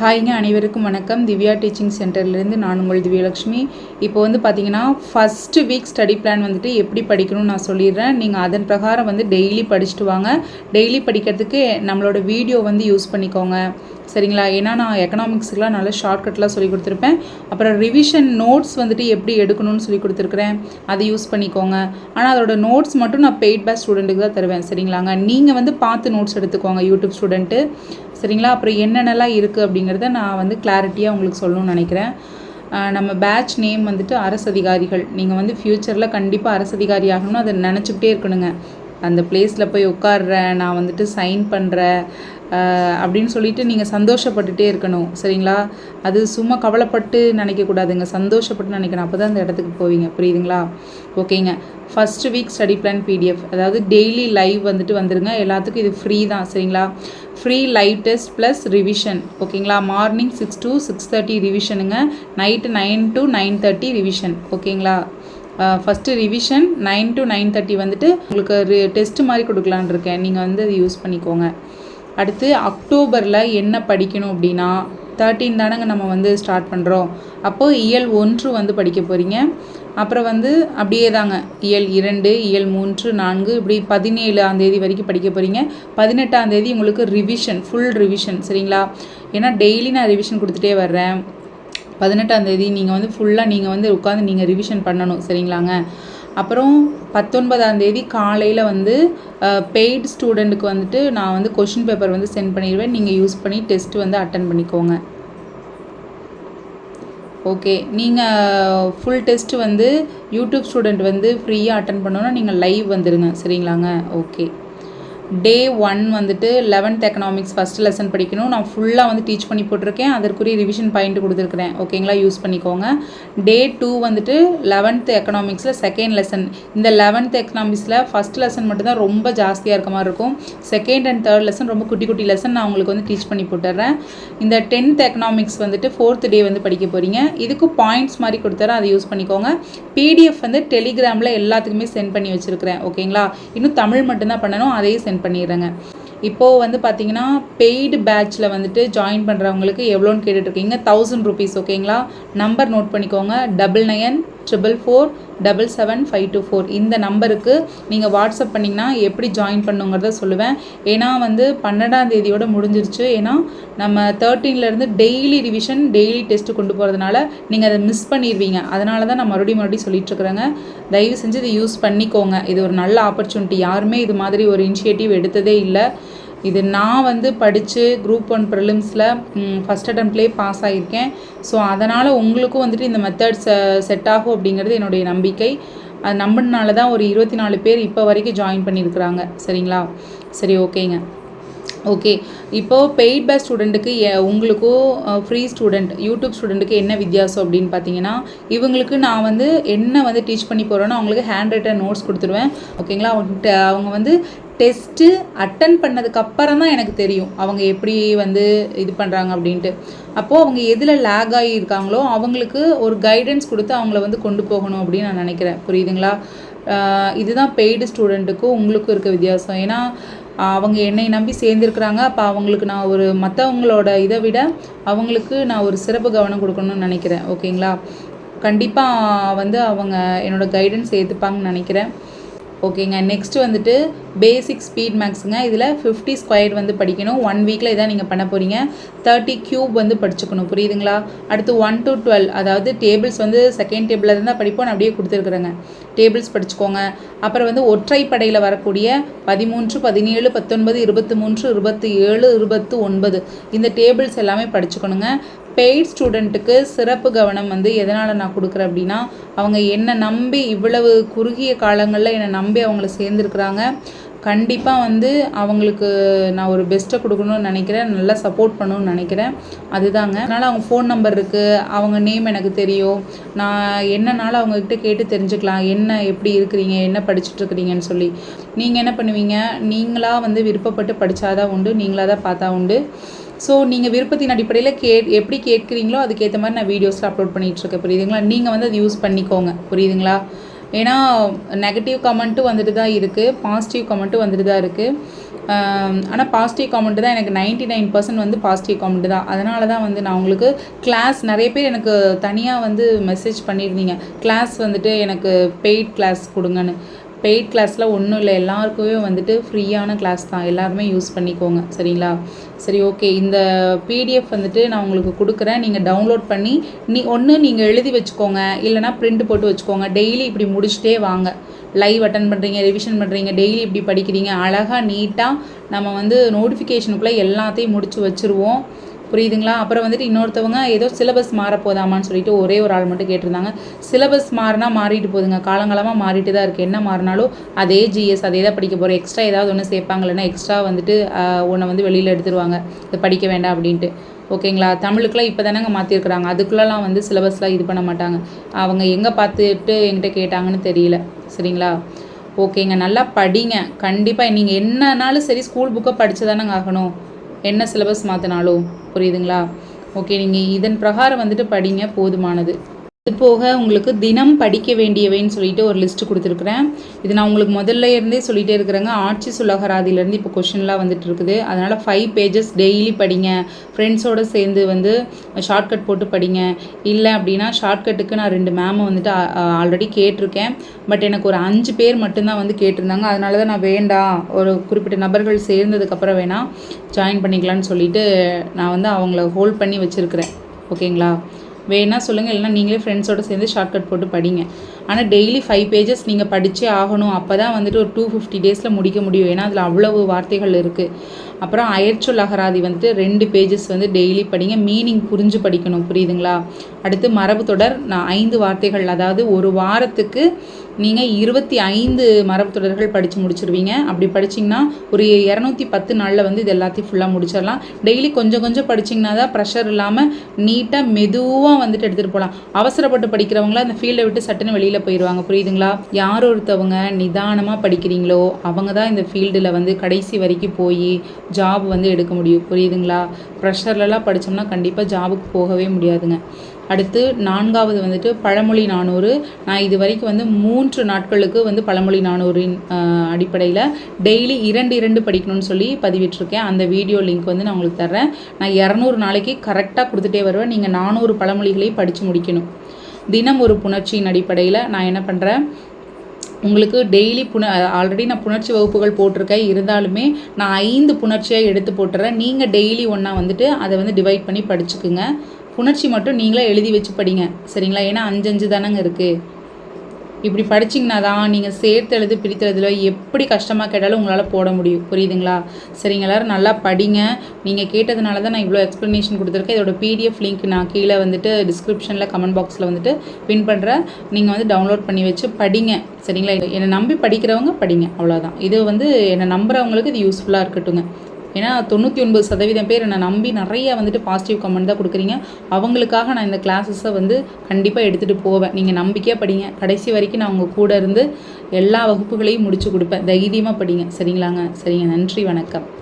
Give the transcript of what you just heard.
ஹாய்ங்க அனைவருக்கும் வணக்கம். திவ்யா டீச்சிங் சென்டர்லேருந்து நான் உங்கள் திவ்யலக்ஷ்மி. இப்போ வந்து பார்த்தீங்கன்னா ஃபஸ்ட்டு வீக் ஸ்டடி பிளான் வந்துட்டு எப்படி படிக்கணும்னு நான் சொல்லிடுறேன். நீங்கள் அதன் பிரகாரம் வந்து டெய்லி படிச்சுட்டு வாங்க. டெய்லி படிக்கிறதுக்கு நம்மளோட வீடியோ வந்து யூஸ் பண்ணிக்கோங்க. சரிங்களா? ஏன்னா நான் எக்கனாமிக்ஸ்க்கெலாம் நல்ல ஷார்ட்கட்லாம் சொல்லி கொடுத்துருப்பேன். அப்புறம் ரிவிஷன் நோட்ஸ் வந்துட்டு எப்படி எடுக்கணும்னு சொல்லி கொடுத்துருக்குறேன். அதை யூஸ் பண்ணிக்கோங்க. ஆனால் அதோட நோட்ஸ் மட்டும் நான் பெய்ட் பை ஸ்டூடெண்ட்டுக்கு தான் தருவேன். சரிங்களாங்க? நீங்கள் வந்து பார்த்து நோட்ஸ் எடுத்துக்கோங்க யூடியூப் ஸ்டூடெண்ட்டு சரிங்களா? அப்புறம் என்னென்னலாம் இருக்குது அப்படிங்கிறத நான் வந்து கிளாரிட்டியாக உங்களுக்கு சொல்லணும்னு நினைக்கிறேன். நம்ம பேட்ச் நேம் வந்துட்டு அரசு அதிகாரிகள். நீங்கள் வந்து ஃப்யூச்சரில் கண்டிப்பாக அரசு அதிகாரி ஆகணும்னு அதை நினச்சிக்கிட்டே இருக்கணுங்க. அந்த பிளேஸில் போய் உட்கார்றேன் நான் வந்துட்டு சைன் பண்ணுறேன் அப்படின்னு சொல்லிட்டு நீங்கள் சந்தோஷப்பட்டுட்டே இருக்கணும் சரிங்களா? அது சும்மா கவலைப்பட்டு நினைக்கக்கூடாதுங்க சந்தோஷப்பட்டு நினைக்கணும். அப்போ தான் அந்த இடத்துக்கு போவீங்க. புரியுதுங்களா? ஓகேங்க. First week study plan PDF அதாவது டெய்லி லைவ் வந்துட்டு வந்துடுங்க எல்லாத்துக்கும் இது ஃப்ரீ தான் சரிங்களா? Free live test plus revision ஓகேங்களா? Morning six to six thirty ரிவிஷனுங்க night nine to nine thirty revision ஓகேங்களா? First revision nine to nine thirty வந்துட்டு உங்களுக்கு டெஸ்ட் மாதிரி கொடுக்கலான் இருக்கேன். நீங்கள் வந்து அதை யூஸ் பண்ணிக்கோங்க. அடுத்து அக்டோபரில் என்ன படிக்கணும் அப்படின்னா தேர்ட்டீன் தானங்க நம்ம வந்து ஸ்டார்ட் பண்ணுறோம் அப்போது இயல் ஒன்று வந்து படிக்க போகிறீங்க அப்புறம் வந்து அப்படியே தாங்க இயல் இரண்டு இயல் மூன்று நான்கு இப்படி பதினேழாம் தேதி வரைக்கும் படிக்க போகிறீங்க பதினெட்டாம் தேதி உங்களுக்கு ரிவிஷன் ஃபுல் ரிவிஷன் சரிங்களா? ஏன்னா டெய்லி நான் ரிவிஷன் கொடுத்துட்டே வர்றேன். பதினெட்டாம் தேதி நீங்கள் வந்து ஃபுல்லாக நீங்கள் வந்து உட்காந்து நீங்கள் ரிவிஷன் பண்ணணும் சரிங்களாங்க? அப்புறம் பத்தொன்பதாம் தேதி காலையில் வந்து பெய்ட் ஸ்டூடெண்ட்டுக்கு வந்துட்டு நான் வந்து கொஷின் பேப்பர் வந்து சென்ட் பண்ணிடுவேன். நீங்கள் யூஸ் பண்ணி டெஸ்ட் வந்து அட்டன் பண்ணிக்கோங்க. ஓகே நீங்கள் ஃபுல் டெஸ்ட் வந்து யூடியூப் ஸ்டூடெண்ட் வந்து ஃப்ரீயாக அட்டன் பண்ணோன்னா நீங்கள் லைவ் வந்துடுங்க சரிங்களாங்க? ஓகே டே ஒன் வந்துட்டு லெவன்த் எக்கனாமிக்ஸ் ஃபஸ்ட் லெசன் படிக்கணும். நான் ஃபுல்லாக வந்து டீச் பண்ணி போட்டிருக்கேன். அதற்குரிய ரிவிஷன் பாயிண்ட் கொடுத்துருக்குறேன். ஓகேங்களா யூஸ் பண்ணிக்கோங்க. டே டூ வந்துட்டு லெவன்த்து எக்கனாமிக்ஸில் செகண்ட் லெசன் இந்த லெவன்த் எக்கனாமிக்ஸில் ஃபஸ்ட் லெசன் மட்டும்தான் ரொம்ப ஜாஸ்தியாக இருக்க மாதிரி இருக்கும். செகண்ட் அண்ட் தேர்ட் லெசன் ரொம்ப குட்டி குட்டி லெசன் நான் உங்களுக்கு வந்து டீச் பண்ணி போட்டுறேன். இந்த டென்த் எக்கனாமிக்ஸ் வந்துட்டு ஃபோர்த் டே வந்து படிக்க போகிறீங்க இதுக்கு பாயிண்ட்ஸ் மாதிரி கொடுத்துறேன். அதை யூஸ் பண்ணிக்கோங்க. பிடிஎஃப் வந்து டெலிகிராமில் எல்லாத்துக்குமே சென்ட் பண்ணி வச்சுருக்கிறேன். ஓகேங்களா இன்னும் தமிழ் மட்டும்தான் பண்ணணும். அதையும் சென்ட் பண்ணிடுறேங்க. இப்போது வந்து பார்த்தீங்கன்னா பெய்டு பேட்சில் வந்துட்டு ஜாயின் பண்ணுறவங்களுக்கு எவ்வளோன்னு கேட்டுட்ருக்கீங்க தௌசண்ட் ருபீஸ் ஓகேங்களா நம்பர் நோட் பண்ணிக்கோங்க. Double nine triple four double seven five two four இந்த நம்பருக்கு நீங்கள் வாட்ஸ்அப் பண்ணிங்கன்னா எப்படி ஜாயின் பண்ணுங்கிறத சொல்லுவேன். ஏன்னா வந்து பன்னெண்டாம் தேதியோட முடிஞ்சிருச்சு. ஏன்னா நம்ம தேர்ட்டீன்லேருந்து டெய்லி ரிவிஷன் டெய்லி டெஸ்ட்டு கொண்டு போகிறதுனால நீங்கள் அதை மிஸ் பண்ணிடுவீங்க அதனால தான் நான் மறுபடியும் மறுபடியும் சொல்லிட்டுருக்குறேங்க. தயவு செஞ்சு இதை யூஸ் பண்ணிக்கோங்க. இது ஒரு நல்ல ஆப்பர்ச்சுனிட்டி யாருமே இது மாதிரி ஒரு இனிஷியேட்டிவ் எடுத்ததே இல்லை. இது நான் வந்து படித்து குரூப் ஒன் ப்ரிலிம்ஸில் ஃபஸ்ட் அட்டம்ப்ட்லேயே பாஸ் ஆகியிருக்கேன் ஸோ அதனால் உங்களுக்கும் வந்துட்டு இந்த மெத்தட் செட் ஆகும் அப்படிங்கிறது என்னுடைய நம்பிக்கை. அது நம்பினால தான் ஒரு இருபத்தி நாலு பேர் இப்போ வரைக்கும் ஜாயின் பண்ணியிருக்கிறாங்க சரிங்களா? சரி ஓகேங்க. ஓகே. இப்போது பெய்ட் பை ஸ்டூடெண்ட்டுக்கு உங்களுக்கும் ஃப்ரீ ஸ்டூடெண்ட் யூடியூப் ஸ்டூடெண்ட்டுக்கு என்ன வித்தியாசம் அப்படின்னு பார்த்தீங்கன்னா இவங்களுக்கு நான் வந்து என்ன வந்து டீச் பண்ணி போகிறேன்னா அவங்களுக்கு ஹேண்ட் ரைட்டர் நோட்ஸ் கொடுத்துருவேன் ஓகேங்களா? அவங்க அவங்க வந்து டெஸ்ட்டு அட்டன் பண்ணதுக்கப்புறம் தான் எனக்கு தெரியும் அவங்க எப்படி வந்து இது பண்ணுறாங்க அப்படின்ட்டு. அப்போது அவங்க எதில் லேக் ஆகி இருக்காங்களோ அவங்களுக்கு ஒரு கைடன்ஸ் கொடுத்து அவங்கள வந்து கொண்டு போகணும் அப்படின்னு நான் நினைக்கிறேன். புரியுதுங்களா? இதுதான் பெய்டு ஸ்டூடெண்ட்டுக்கும் உங்களுக்கும் இருக்க வித்தியாசம். ஏன்னா அவங்க என்னை நம்பி சேர்ந்துருக்குறாங்க. அப்போ அவங்களுக்கு நான் ஒரு மற்றவங்களோட இதை விட அவங்களுக்கு நான் ஒரு சிறப்பு கவனம் கொடுக்கணும்னு நினைக்கிறேன். ஓகேங்களா? கண்டிப்பாக வந்து அவங்க என்னோடய கைடன்ஸ் ஏற்றுப்பாங்கன்னு நினைக்கிறேன். ஓகேங்க. நெக்ஸ்ட் வந்துட்டு பேசிக் ஸ்பீட் மேக்ஸுங்க இதில் ஃபிஃப்டி ஸ்கொயர் வந்து படிக்கணும். ஒன் வீக்கில் இதான் நீங்கள் பண்ண போகிறீங்க தேர்ட்டி க்யூப் வந்து படிச்சுக்கணும். புரியுதுங்களா? அடுத்து ஒன் டு டுவெல் அதாவது டேபிள்ஸ் வந்து செகண்ட் டேபிளில் இருந்தால் படிப்போம் நான் அப்படியே கொடுத்துருக்குறேங்க. டேபிள்ஸ் படிச்சுக்கோங்க. அப்புறம் வந்து ஒற்றைப்படையில் வரக்கூடிய பதிமூன்று பதினேழு பத்தொன்பது இருபத்தி மூன்று இருபத்தி ஏழு இருபத்து ஒன்பது இந்த டேபிள்ஸ் எல்லாமே படிச்சுக்கணுங்க. பெய்ட் ஸ்டூடெண்ட்டுக்கு சிறப்பு கவனம் வந்து எதனால் நான் கொடுக்குறேன் அப்படின்னா அவங்க என்னை நம்பி இவ்வளவு குறுகிய காலங்களில் என்னை நம்பி அவங்கள சேர்ந்துருக்குறாங்க. கண்டிப்பாக வந்து அவங்களுக்கு நான் ஒரு பெஸ்ட்டை கொடுக்கணும்னு நினைக்கிறேன் நல்லா சப்போர்ட் பண்ணணும்னு நினைக்கிறேன். அதுதாங்க. அதனால் அவங்க ஃபோன் நம்பர் இருக்குது அவங்க நேம் எனக்கு தெரியும். நான் என்னனாலும் அவங்கக்கிட்ட கேட்டு தெரிஞ்சுக்கலாம். என்ன எப்படி இருக்கிறீங்க என்ன படிச்சுட்ருக்கிறீங்கன்னு சொல்லி. நீங்கள் என்ன பண்ணுவீங்க? நீங்களாக வந்து விருப்பப்பட்டு படித்தாதான் உண்டு நீங்களாக தான் பார்த்தா உண்டு. ஸோ நீங்கள் விருப்பத்தின் அடிப்படையில் கே எப்படி கேட்குறீங்களோ அதுக்கேற்ற மாதிரி நான் வீடியோஸில் அப்லோட் பண்ணிகிட்ருக்கேன் புரியுதுங்களா? நீங்கள் வந்து அதை யூஸ் பண்ணிக்கோங்க. புரியுதுங்களா? ஏன்னா நெகட்டிவ் கமெண்ட்டும் வந்துட்டு தான் இருக்குது பாசிட்டிவ் கமெண்ட்டும் வந்துட்டு தான் இருக்குது ஆனால் பாசிட்டிவ் காமெண்ட்டு தான் எனக்கு நைன்ட்டி நைன் பர்சன்ட் வந்து பாசிட்டிவ் காமெண்ட்டு தான். அதனால தான் வந்து நான் உங்களுக்கு கிளாஸ் நிறைய பேர் எனக்கு தனியாக வந்து மெசேஜ் பண்ணியிருந்தீங்க கிளாஸ் வந்துட்டு எனக்கு பெய்ட் கிளாஸ் கொடுங்கன்னு. பெய்ட் கிளாஸில் ஒன்றும் இல்லை. எல்லாருக்குமே வந்துட்டு ஃப்ரீயான கிளாஸ் தான். எல்லாருமே யூஸ் பண்ணிக்கோங்க. சரிங்களா? சரி ஓகே இந்த பிடிஎஃப் வந்துட்டு நான் உங்களுக்கு கொடுக்குறேன். நீங்கள் டவுன்லோட் பண்ணி நீ ஒன்று நீங்கள் எழுதி வச்சுக்கோங்க. இல்லைனா பிரிண்ட் போட்டு வச்சுக்கோங்க. டெய்லி இப்படி முடிச்சுட்டே வாங்க. லைவ் அட்டன் பண்ணுறீங்க ரிவிஷன் பண்ணுறீங்க டெய்லி இப்படி படிக்கிறீங்க. அழகாக நீட்டாக நம்ம வந்து நோட்டிஃபிகேஷனுக்குள்ளே எல்லாத்தையும் முடித்து வச்சுருவோம். புரியுதுங்களா? அப்புறம் வந்துட்டு இன்னொருத்தவங்க ஏதோ சிலபஸ் மாறப்போதாமான்னு சொல்லிட்டு ஒரே ஒரு ஆள் மட்டும் கேட்டிருந்தாங்க. சிலபஸ் மாறினா மாறிட்டு போதுங்க காலங்காலமாக மாறிட்டு தான் இருக்குது என்ன மாறினாலும் அதே ஜிஎஸ் அதே தான் படிக்க போகிறோம் எக்ஸ்ட்ரா ஏதாவது ஒன்று சேர்ப்பாங்க. இல்லைன்னா எக்ஸ்ட்ரா வந்துட்டு ஒன்றை வந்து வெளியில் எடுத்துருவாங்க. இது படிக்க வேண்டாம் அப்படின்ட்டு. ஓகேங்களா? தமிழுக்குலாம் இப்போ தானேங்க மாற்றிருக்கிறாங்க அதுக்குள்ளலாம் வந்து சிலபஸ்லாம் இது பண்ண மாட்டாங்க. அவங்க எங்கே பார்த்துட்டு என்கிட்ட கேட்டாங்கன்னு தெரியல. சரிங்களா? ஓகேங்க. நல்லா படிங்க. கண்டிப்பாக நீங்கள் என்னன்னாலும் சரி ஸ்கூல் புக்கை படித்து தானேங்க ஆகணும். என்ன சிலபஸ் மாற்றினாலும் புரியுதுங்களா? ஓகே நீங்கள் இதன் பிரகாரம் வந்துட்டு படிங்க போதுமானது. இது போக உங்களுக்கு தினம் படிக்க வேண்டியவைன்னு சொல்லிட்டு ஒரு லிஸ்ட் கொடுத்துருக்குறேன். இது நான் உங்களுக்கு முதல்ல இருந்தே சொல்லிகிட்டே இருக்கிறேங்க. ஆட்சி சுலகராதிலேருந்து இப்போ கொஷின்லாம் வந்துட்டு இருக்குது. அதனால் ஃபைவ் பேஜஸ் டெய்லி படிங்க. ஃப்ரெண்ட்ஸோடு சேர்ந்து வந்து ஷார்ட்கட் போட்டு படிங்க. இல்லை அப்படின்னா ஷார்ட்கட்டுக்கு நான் ரெண்டு மேமை வந்துட்டு ஆல்ரெடி கேட்டிருக்கேன். பட் எனக்கு ஒரு அஞ்சு பேர் மட்டும்தான் வந்து கேட்டிருந்தாங்க. அதனால தான் நான் வேண்டாம். ஒரு குறிப்பிட்ட நபர்கள் சேர்ந்ததுக்கப்புறம் வேணால் ஜாயின் பண்ணிக்கலான்னு சொல்லிட்டு நான் வந்து அவங்கள ஹோல்ட் பண்ணி வச்சுருக்கிறேன். ஓகேங்களா வேணால் சொல்லுங்கள் இல்லைனா நீங்களே ஃப்ரெண்ட்ஸோடு சேர்ந்து ஷார்ட்கட் போட்டு படிங்க. ஆனால் டெய்லி ஃபைவ் பேஜஸ் நீங்கள் படித்தே ஆகணும். அப்போ தான் வந்துட்டு ஒரு டூ ஃபிஃப்டி டேஸில் முடிக்க முடியும். ஏன்னா அதில் அவ்வளவு வார்த்தைகள் இருக்குது அப்புறம் அயற்சொல் அகராதி வந்துட்டு ரெண்டு பேஜஸ் வந்து டெய்லி படிங்க. மீனிங் புரிஞ்சு படிக்கணும். புரியுதுங்களா? அடுத்து மரபு தொடர் நான் ஐந்து வார்த்தைகள். அதாவது ஒரு வாரத்துக்கு நீங்கள் இருபத்தி ஐந்து மரபு தொடர்கள் படித்து முடிச்சிருவீங்க. அப்படி படிச்சிங்கன்னா ஒரு இரநூத்தி பத்து நாளில் வந்து இது எல்லாத்தையும் ஃபுல்லாக முடிச்சிடலாம். டெய்லி கொஞ்சம் கொஞ்சம் படிச்சிங்கன்னா தான் ப்ரெஷர் இல்லாமல் நீட்டாக மெதுவாக வந்துட்டு எடுத்துகிட்டு போகலாம். அவசரப்பட்டு படிக்கிறவங்கள அந்த ஃபீல்டை விட்டு சட்டுன்னு வெளியில் போயிடுவாங்க புரியுதுங்களா? யார் ஒருத்தவங்க நிதானமாக படிக்கிறீங்களோ அவங்க தான் இந்த ஃபீல்டில் வந்து கடைசி வரைக்கும் போய் ஜாப் வந்து எடுக்க முடியும். புரியுதுங்களா? ப்ரெஷர்லலாம் படித்தோம்னா கண்டிப்பாக ஜாபுக்கு போகவே முடியாதுங்க. அடுத்து நான்காவது வந்துட்டு பழமொழி நானூறு. நான் இது வரைக்கும் வந்து மூன்று நாட்களுக்கு வந்து பழமொழி நானூறின் அடிப்படையில் டெய்லி இரண்டு இரண்டு படிக்கணும்னு சொல்லி பதிவிட்டிருக்கேன். அந்த வீடியோ லிங்க் வந்து நான் உங்களுக்கு தர்றேன். நான் இரநூறு நாளைக்கு கரெக்டாக கொடுத்துட்டே வருவேன். நீங்கள் நானூறு பழமொழிகளையும் படித்து முடிக்கணும். தினம் ஒரு புணர்ச்சியின் அடிப்படையில் நான் என்ன பண்ணுறேன் உங்களுக்கு டெய்லி புண ஆல்ரெடி நான் புணர்ச்சி வகுப்புகள் போட்டிருக்கேன். இருந்தாலுமே நான் ஐந்து புணர்ச்சியாக எடுத்து போட்டுறேன். நீங்கள் டெய்லி ஒன்றா வந்துட்டு அதை வந்து டிவைட் பண்ணி படிச்சுக்குங்க. புணர்ச்சி மட்டும் நீங்களே எழுதி வச்சு படிங்க. சரிங்களா? ஏன்னா அஞ்சு அஞ்சு தானங்க இருக்குது இப்படி படிச்சிங்கன்னா தான் நீங்கள் சேர்த்து எழுது பிரித்தெழுதுல எப்படி கஷ்டமாக கேட்டாலும் உங்களால் போட முடியும். புரியுதுங்களா? சரிங்க எல்லோரும் நல்லா படிங்க. நீங்கள் கேட்டதுனால தான் நான் இவ்வளோ எக்ஸ்ப்ளனேஷன் கொடுத்துருக்கேன். இதோட பிடிஎஃப் லிங்க் நான் கீழே வந்துட்டு டிஸ்கிரிப்ஷனில் கமெண்ட் பாக்ஸில் வந்துட்டு பின் பண்ணுறேன் நீங்கள் வந்து டவுன்லோட் பண்ணி வச்சு படிங்க. சரிங்களா? என்னை நம்பி படிக்கிறவங்க படிங்க. அவ்வளோதான் இது வந்து என்னை நம்புகிறவங்களுக்கு இது யூஸ்ஃபுல்லாக இருக்கட்டுங்க ஏன்னா தொண்ணூற்றி ஒன்பது சதவீதம் பேர் என்னை நம்பி நிறைய வந்துட்டு பாசிட்டிவ் கமெண்ட் தான் கொடுக்குறீங்க. அவங்களுக்காக நான் இந்த கிளாஸஸை வந்து கண்டிப்பாக எடுத்துகிட்டு போவேன். நீங்கள் நம்பிக்கையாக படிங்க. கடைசி வரைக்கும் நான் உங்கள் கூட இருந்து எல்லா வகுப்புகளையும் முடிச்சு கொடுப்பேன். தைரியமாக படிங்க. சரிங்களாங்க? சரிங்க. நன்றி. வணக்கம்.